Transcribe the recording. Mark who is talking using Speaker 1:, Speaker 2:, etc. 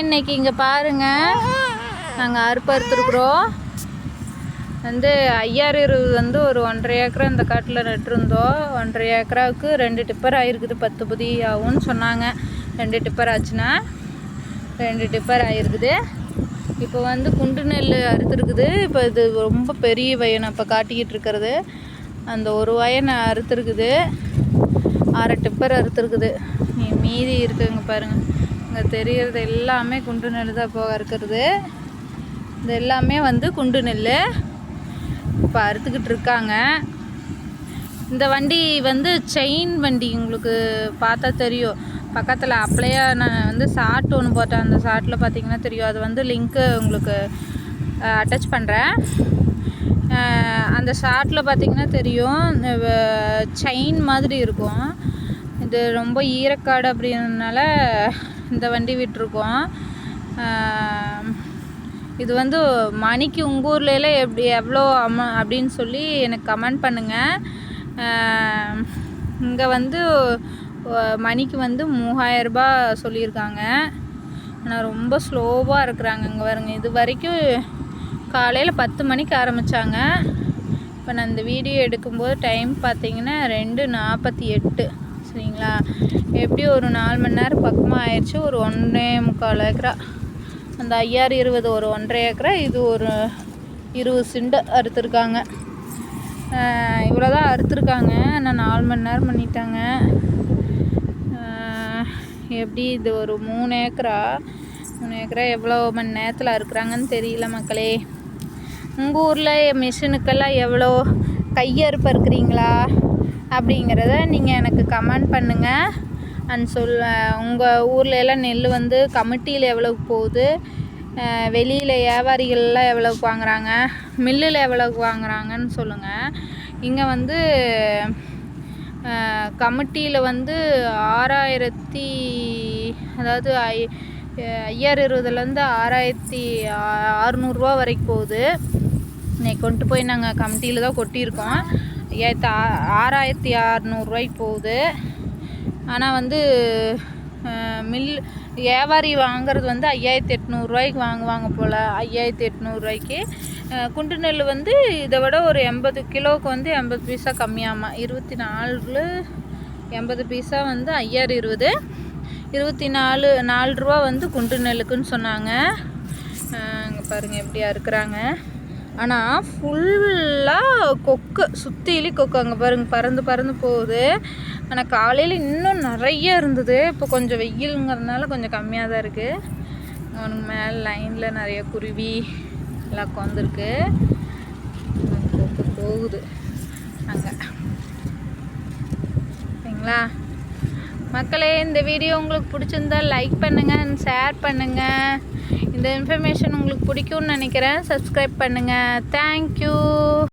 Speaker 1: இன்னைக்கு இங்கே பாருங்க. நாங்கள் அறுப்பு அறுத்துருக்குறோம் வந்து ஐயாயிரம் இருபது வந்து ஒரு ஒன்றரை ஏக்கரா இந்த காட்டில் நட்டிருந்தோம். ஒன்றரை ஏக்கராவுக்கு ரெண்டு டிப்பர் ஆகிருக்குது பத்து புதி ஆகும்னு சொன்னாங்க. ரெண்டு டிப்பர் ஆச்சுன்னா ரெண்டு டிப்பர் ஆகிருக்குது இப்போ வந்து குண்டு நெல் அறுத்துருக்குது. இப்போ இது ரொம்ப பெரிய வயனை இப்போ காட்டிக்கிட்டு இருக்கிறது. அந்த ஒரு வயனை அறுத்துருக்குது. அரை டிப்பர் அறுத்துருக்குது. நீ மீதி இருக்குங்க பாருங்கள் இங்கே தெரிகிறது எல்லாமே குண்டு நெல் தான் போக இருக்கிறது. இது எல்லாமே வந்து குண்டு நெல் இப்போ அறுத்துக்கிட்டு இருக்காங்க. இந்த வண்டி வந்து செயின் வண்டி உங்களுக்கு பார்த்தா தெரியும். பக்கத்தில் அப்படியே நான் வந்து ஷார்ட் ஒன்று போட்டேன். அந்த ஷார்ட்டில் பார்த்தீங்கன்னா தெரியும். அது வந்து லிங்க்கு உங்களுக்கு அட்டாச் பண்ணுறேன் அந்த ஷார்ட்டில் பார்த்தீங்கன்னா தெரியும். செயின் மாதிரி இருக்கும். இது ரொம்ப ஈரக்காடு அப்படின்றதுனால இந்த வண்டி விட்டுருக்கோம். இது வந்து மணிக்கு உங்கள் ஊர்லலாம் எப்படி எவ்வளோ அம அப்படின்னு சொல்லி எனக்கு கமெண்ட் பண்ணுங்கள் இங்கே வந்து மணிக்கு வந்து மூவாயிரரூபா சொல்லியிருக்காங்க. ஆனால் ரொம்ப ஸ்லோவாக இருக்கிறாங்க இங்கே வருங்க இது வரைக்கும் காலையில் பத்து மணிக்கு ஆரம்பித்தாங்க இப்போ நான் இந்த வீடியோ எடுக்கும்போது டைம் பார்த்தீங்கன்னா ரெண்டு நாற்பத்தி எட்டு. சரிங்களா? எப்படி ஒரு நாலு மணி நேரம் பக்கமாக ஆயிடுச்சு? ஒரு ஒன்றே முக்கால் ஏக்கரா. அந்த ஐயாயிரம் இருபது ஒரு ஒன்றரை ஏக்கரா. இது ஒரு இருபது சிண்டு அறுத்துருக்காங்க. இவ்வளோ தான் அறுத்துருக்காங்க. ஆனால் நாலு மணி நேரம் பண்ணிட்டாங்க. எப்படி இது ஒரு மூணு ஏக்கரா? மூணு ஏக்கரா எவ்வளோ மணி நேரத்தில் அறுக்குறாங்கன்னு தெரியல மக்களே. உங்கள் ஊரில் மிஷினுக்கெல்லாம் எவ்வளோ கையறுப்பு இருக்கிறீங்களா அப்படிங்கிறத நீங்கள் எனக்கு கமெண்ட் பண்ணுங்கள் அண்ட் சொல் உங்கள் ஊரில் எல்லாம் நெல் வந்து கமிட்டியில் எவ்வளோக்கு போகுது? வெளியில் வியாபாரிகள்லாம் எவ்வளோக்கு வாங்குறாங்க? மில்லில் எவ்வளோக்கு வாங்குறாங்கன்னு சொல்லுங்கள் இங்கே வந்து கமிட்டியில் வந்து ஆறாயிரத்தி அதாவது ஐ ஐயாயிரம் இருபதுலேருந்து ஆறாயிரத்தி அறநூறுவா வரைக்கும் போகுது. இன்னைக்கு கொண்டு போய் நாங்கள் கமிட்டியில் தான் கொட்டியிருக்கோம். ஐயாயிரத்தி ஆறாயிரத்தி அறநூறுவாய்க்கு போகுது. ஆனால் வந்து மில் வியாபாரி வாங்குறது வந்து ஐயாயிரத்தி எட்நூறுரூவாய்க்கு வாங்குவாங்க போல் ஐயாயிரத்தி எட்நூறுரூவாய்க்கு குண்டு நெல் வந்து இதை விட ஒரு எண்பது கிலோவுக்கு வந்து எண்பது பைசா கம்மியாமா? இருபத்தி நாலு எண்பது பைசா வந்து ஐயாயிரம் இருபது. இருபத்தி நாலு நாலு ரூபா வந்து குண்டு நெல்லுக்குன்னு சொன்னாங்க. அங்கே பாருங்கள் எப்படியா இருக்கிறாங்க. ஆனால் ஃபுல்லாக கொக்கு. சுற்றிலி கொக்கு அங்கே பாருங்க பறந்து பறந்து போகுது. ஆனால் காலையில் இன்னும் நிறைய இருந்தது. இப்போ கொஞ்சம் வெயிலுங்கிறதுனால கொஞ்சம் கம்மியாக தான் இருக்குது அவனுக்கு மேலே லைனில் நிறைய குருவி எல்லாம் உட்காந்துருக்கு கொக்கு போகுது. அங்கே. சரிங்களா? மக்களே இந்த வீடியோ உங்களுக்கு பிடிச்சிருந்தா லைக் பண்ணுங்கள் ஷேர் பண்ணுங்கள் இந்த இன்ஃபர்மேஷன் உங்களுக்கு பிடிக்கும்னு நினைக்கிறேன். சப்ஸ்கிரைப் பண்ணுங்கள் தேங்க்யூ